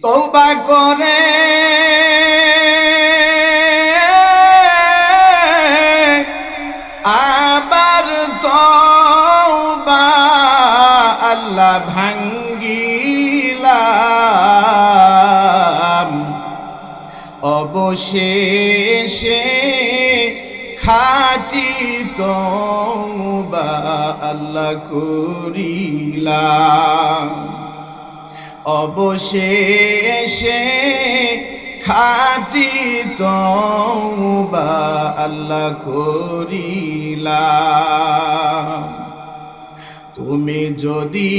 তৌবা করে। আবার তৌবা আল্লাহ ভাঙ্গিলাম। অবশেষে খাটি তৌবা আল্লাহ করিলাম। অবশেষে খাটি তৌবা আল্লাহ করিলা। তুমি যদি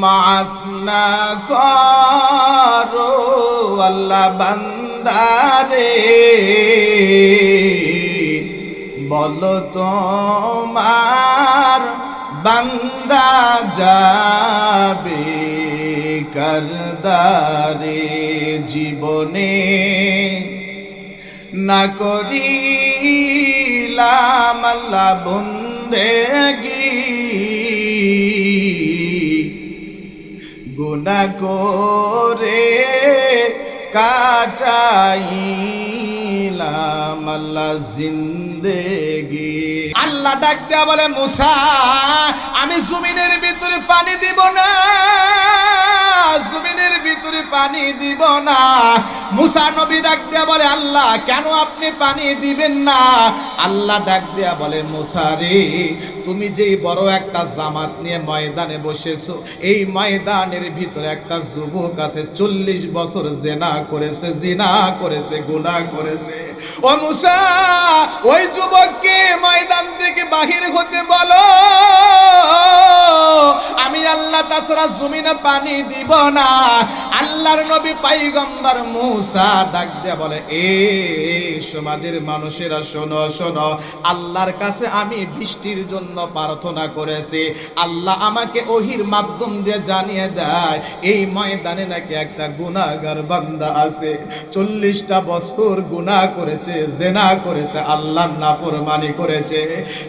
মাফ না করো আল্লাহ বান্দারে, বলো তোমার বান্দা যাবে করদারে জীবনে না করিলাম আল্লাহ বন্দেগি। গুনা করে কাটাইলাম আল্লাহ জিন্দেগি। আল্লাহ ডাক দেয়া বলে, মুসা, আমি জমিনের ভিতরে পানি দিব না। জমিনের ভিতরে পানি দিব না। মুসা নবী ডাক দেয়া বলে, আল্লাহ, কেন আপনি পানি দিবেন না? আল্লাহ ডাক দেয়া বলে, মুসা রে, তুমি যেই বড় একটা জামাত নিয়ে ময়দানে বসেছো, এই ময়দানের ভিতরে একটা যুবক আছে, চল্লিশ বছর জেনা করেছে, জিনা করেছে, গুনাহ করেছে। ও মুসা, ওই যুবককে ময়দান থেকে বাহির হতে বলো। আমি তাছাড়া জমিনে পানি দিব না। আল্লাহর নবী পাইগম্বর মুসা ডাক দিয়ে বলে, এ সমাজের মানুষেরা, শোনো শোনো, আল্লাহর কাছে আমি বৃষ্টির জন্য প্রার্থনা করেছি। আল্লাহ আমাকে ওহির মাধ্যম দিয়ে জানিয়ে দেয়, এই ময়দানে নাকি একটা গুনাহগার বান্দা আছে। চল্লিশটা বছর গুনাহ করেছে, জেনা করেছে, আল্লাহ নাফরমানি করেছে।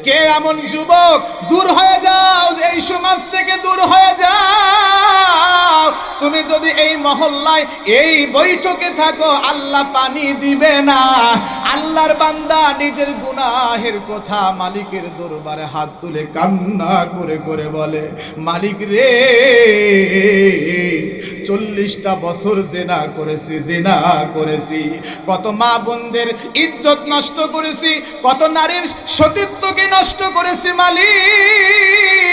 কে এমন যুবক? দূর হয়ে যাও, এই সমাজ থেকে দূর হয়ে যাও। তুমি যদি এই মহল্লায় এই বৈঠকে থাকো, আল্লাহ পানি দিবে না। আল্লাহর বান্দা নিজের গুনাহের কথা মালিকের দরবারে হাত তুলে কান্না করে করে বলে, মালিক রে, চল্লিশটা বছর জেনা করেছি জেনা করেছি। কত মা বোনদের ইজ্জত নষ্ট করেছি, কত নারীর সতীত্বকে নষ্ট করেছি মালিক।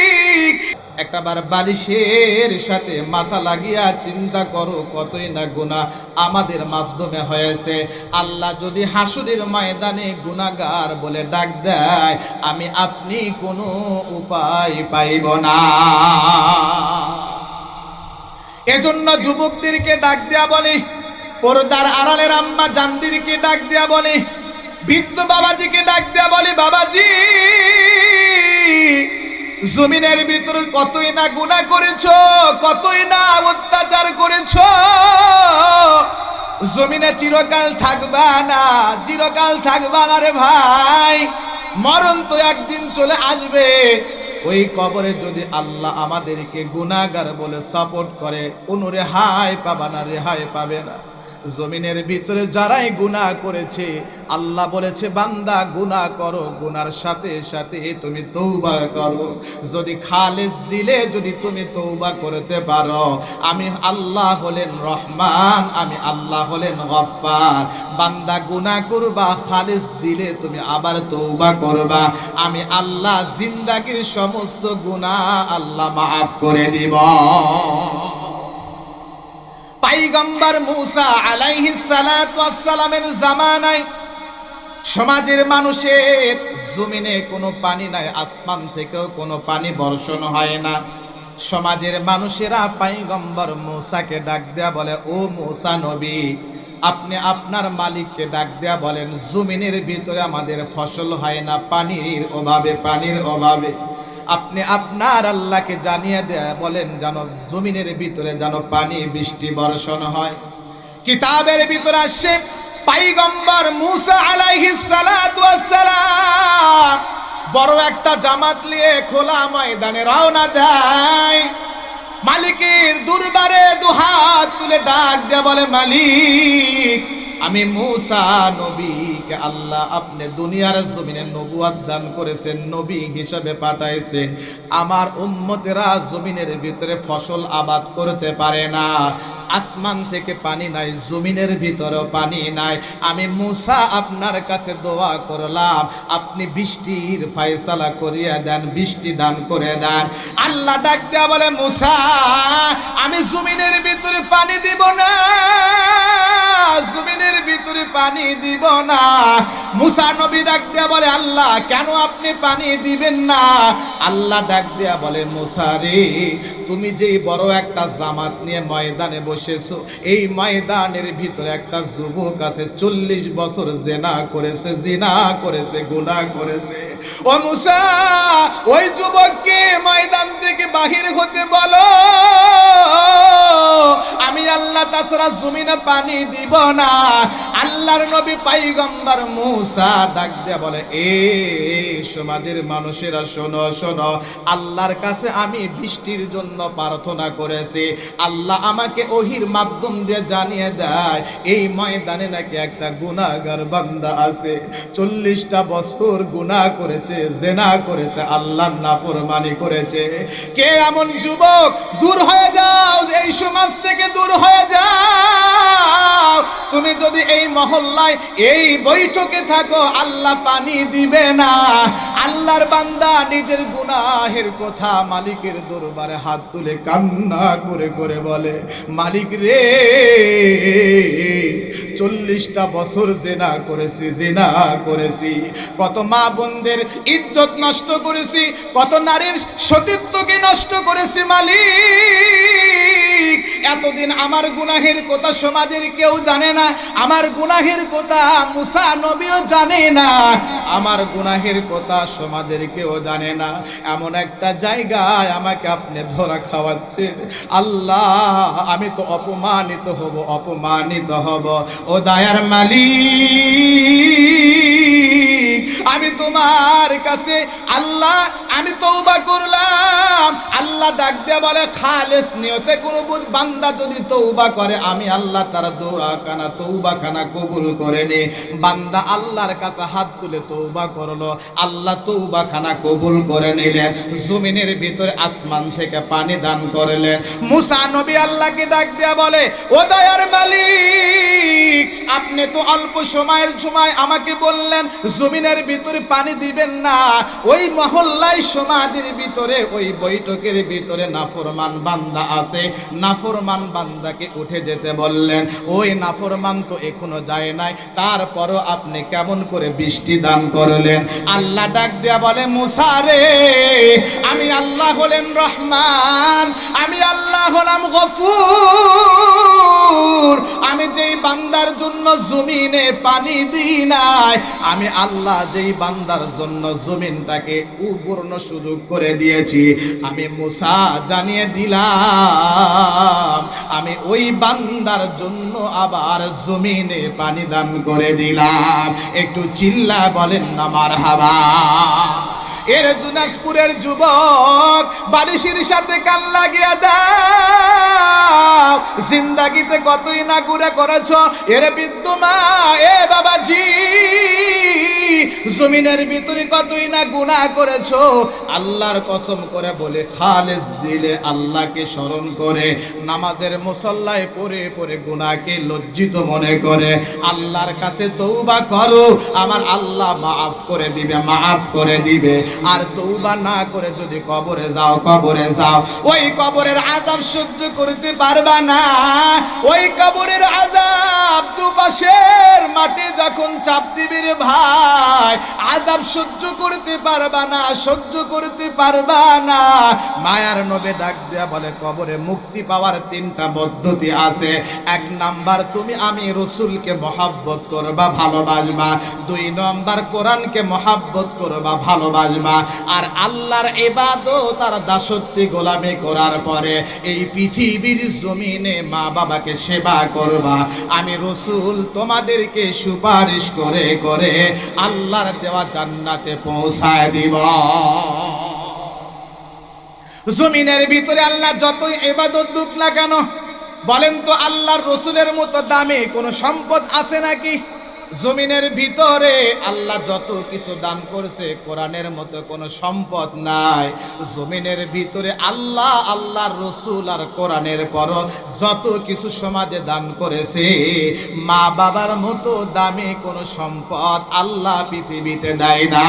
একটাবার বালিশের সাথে মাথা লাগিয়া চিন্তা করো, কতই না গুণা আমাদের মাধ্যমে হয়েছে। আল্লাহ যদি হাসুরের ময়দানে গুণাগার বলে ডাক দেয়, আমি আপনি কোনো উপায় পাইব না। এজন্য যুবকদেরকে ডাক দেয়া বলে, পর্দার আড়ালের আম্মা জানদিরকে ডাক দেয়া বলে, বৃদ্ধ বাবাজিকে ডাক দেয়া বলে, বাবাজি! জমিনের ভিতরে কতই না গুণা করেছ, কতই না অত্যাচার করেছ। জমিনে চিরকাল থাকবা না, চিরকাল থাকবা না রে ভাই। মরণ তো একদিন চলে আসবে। ওই কবরে যদি আল্লাহ আমাদেরকে গুনাগার বলে সাপোর্ট করে, কোনো রেহাই পাবা না, রেহাই পাবে না। জমিনের ভিতরে যারাই গুনাহ করেছে, আল্লাহ বলেছে, বান্দা, গুনাহ করো, গুনার সাথে সাথে তুমি তৌবা করো। যদি খালেজ দিলে যদি তুমি তৌবা করতে পারো, আমি আল্লাহ হলেন রহমান, আমি আল্লাহ হলেন গফফার। বান্দা গুনাহ করবা খালেজ দিলে তুমি আবার তৌবা করবা। আমি আল্লাহ জিন্দাগির সমস্ত গুনাহ আল্লাহ মাফ করে দিব। পাইগম্বর মুসা আলাইহিস ওয়াসসালামের জামানায়, সমাজের মানুষের জমিনে কোনো পানি নাই, আসমান থেকেও কোনো পানি বর্ষণ হয় না। সমাজের মানুষেরা পাইগম্বর মুসাকে ডাক দেয়া বলে, ও মুসা নবী, আপনি আপনার মালিককে ডাক দেয়া বলেন, জমিনের ভিতরে আমাদের ফসল হয় না, পানির অভাবে পানির অভাবে। আপনি আপনার আল্লাহকে জানিয়ে দেয়া, বলেন, যেন জমিনের ভিতরে যেন পানি, বৃষ্টি, বর্ষণ হয়। কিতাবের ভিতরে আসছে, পাইগম্বর মুসা আলাইহিস ওয়াসসালাম বড় একটা জামাত নিয়ে খোলা ময়দানে রওনা দেয়। মালিকের দুর্বারে দুহাত তুলে ডাক দেয়া বলে, মালিক, আমি মুসা নবীকে আল্লাহ আপনি দুনিয়ার জমিনে নবুয়াত দান করেছেন, নবী হিসাবে পাঠাইছেন। আমার উম্মতেরা জমিনের ভিতরে ফসল আবাদ করতে পারে না। আসমান থেকে পানি নাই, জমিনের ভিতরেও পানি নাই। আমি মুসা আপনার কাছে দোয়া করলাম, আপনি বৃষ্টির ফায়সালা করিয়া দেন, বৃষ্টি দান করে দেন। আল্লাহ ডাক দেয়া বলে, মুসা, আমি জমিনের ভিতরে পানি দিব না। পানি দিব না। মুসা নবী ডাক দিয়া বলে আল্লাহ কেন আপনি পানি দিবেন না? আল্লাহ ডাক দেয়া বলে, মুসা রে, তুমি যেই বড় একটা জামাত নিয়ে ময়দানে বসেছো, এই ময়দানের ভিতরে একটা যুবক আছে, চল্লিশ বছর জেনা করেছে, জিনা করেছে, গুনাহ করেছে। ও মুসা, ওই যুবককে ময়দান থেকে বাহির হতে বলো। আমি আল্লাহ তাছাড়া জমিনে পানি দিব না। আল্লাহর নবী পাইগম্বর মুসা ডাক দিয়ে বলে, এ সমাজের মানুষেরা শোনো শোনো। আল্লাহর কাছে আমি বৃষ্টির জন্য প্রার্থনা করেছি। আল্লাহ আমাকে ওহির মাধ্যম দিয়ে জানিয়ে দেয়, এই ময়দানে নাকি একটা গুনাহগার বান্দা আছে। চল্লিশটা বছর গুনাহ করেছে, জেনা করেছে, আল্লাহর নাফরমানি করেছে। কে এমন যুবক? দূর হয়ে যাও, এই সমাজ থেকে দূর হয়ে যাও। তুমি যদি এই মহল্লায় এই বৈঠকে থাকো, আল্লাহ পানি দিবে না। আল্লাহর বান্দা নিজের গুনাহের কথা মালিকের দরবারে হাত তুলে কান্না করে করে বলে, মালিক রে, চল্লিশটা বছর জেনা করেছি জেনা করেছি। কত মা বোনদের ইজ্জত নষ্ট করেছি, কত নারীর সতীত্বকে নষ্ট করেছি মালিক। এতদিন আমার গুনাহের কথা সমাজের কেউ জানে না, আমার গুনাহের কথা মুসা নবীও জানে না, আমার গুনাহের কথা সমাজের কেউ জানে না। এমন একটা জায়গায় আমাকে আপনি ধরা খাওয়াচ্ছেন। আল্লাহ, আমি তো অপমানিত হব অপমানিত হব। ও দায়ার মালিক, আমি তোমার কাছে আল্লাহ, আমি তৌবা করলাম। আল্লাহ ডাক দিয়ে বলে, খালেস নিয়তে কোনো বান্দা যদি তৌবা করে, আমি আল্লাহ তার দৌড়া কানা তৌবা খানা কবুল করে নে। বান্দা আল্লাহর কাছে হাত তুলে তৌবা করল। আল্লাহ তৌবা খানা কবুল করে নিলেন। জমিনের ভিতরে আসমান থেকে পানি দান করলেন। মুসা নবী আল্লাহকে ডাক দিয়া বলে, ও দয়ার মালিক, আপনি তো অল্প সময়ের সময় আমাকে বললেন, জমিনের ভিতরে পানি দিবেন না। ওই মহল্লায় সমাজের ভিতরে, ওই বৈঠকের ভিতরে নাফরমান বান্দা আছে। নাফরমান বান্দাকে উঠে যেতে বললেন, ওই নাফরমান তো এখনও যায় নাই, তারপরও আপনি কেমন করে বৃষ্টি দান করলেন? আল্লাহ ডাক দেয়া বলে মুসারে আমি আল্লাহ হলেন রহমান, আমি আল্লাহ হলাম গফুর আমি যেই বান্দার জন্য জমিনে পানি দিই নাই, আমি আল্লাহ যেই বান্দার জন্য জমিনটাকে উপূর্ণ সুযোগ করে দিয়েছি। আমি মুসা জানিয়ে দিলাম, আমি ওই বান্দার জন্য আবার জমিনে পানি দান করে দিলাম। একটু চিল্লা বলেন না মার হাবা এর দিনাজপুরের যুবক বালিশের সাথে কান লাগিয়ে দাও। জিন্দাগিতে কতই না ঘুরে করেছ? এর বিদ্যমা এ বাবাজি। জমিনের ভিতরে কতই না গুনাহ করেছ? আল্লাহর কসম করে বলে খালেস দিলে আল্লাহকে স্মরণ করে। নামাজের মুসল্লায় পড়ে পড়ে গুনাহকে লজ্জিত মনে করে। আল্লাহর কাছে তৌবা করো, আমার আল্লাহ মাফ করে দিবে, মাফ করে দিবে। আর তৌবা না করে যদি কবরে যাও কবরে যাও। ওই কবরের আজাব সহ্য করতে পারবা না। ওই কবরের আজাব দুপাশের মাটি যখন চাপ দিবি রে ভাই আজাব সহ্য করতে পারবা না, সহ্য করতে পারবা না। মায়ার নবে ডাক দেয়া বলে, কবরে মুক্তি পাওয়ার তিনটা পদ্ধতি আছে। এক নাম্বার, তুমি আমি রসুলকে মহাব্বত করবা, ভালোবাসবা। দুই নম্বর, কোরআনকে মহাব্বত করবা, ভালোবাসবা। আর আল্লাহর এবাদত তার দাসত্বে গোলামি করার পরে এই পৃথিবীর জমিনে মা বাবাকে সেবা করবা। আমি রসুল তোমাদেরকে সুপারিশ করে করে আল্লাহর দেওয়া জান্নাতে পৌঁছায় দিব। জমিনের ভিতরে আল্লাহ যতই এবাদত দুক না কেন বলেন তো আল্লাহর রসুলের মতো দামে কোনো সম্পদ আছে নাকি? জমিনের ভিতরে আল্লাহ যত কিছু দান করছে, কোরআনের মতো কোনো সম্পদ নাই। জমিনের ভিতরে আল্লাহ, আল্লাহর রসুল আর কোরআনের পর যত কিছু সমাজে দান করেছে, মা বাবার মতো দামে কোনো সম্পদ আল্লাহ পৃথিবীতে দেয় না।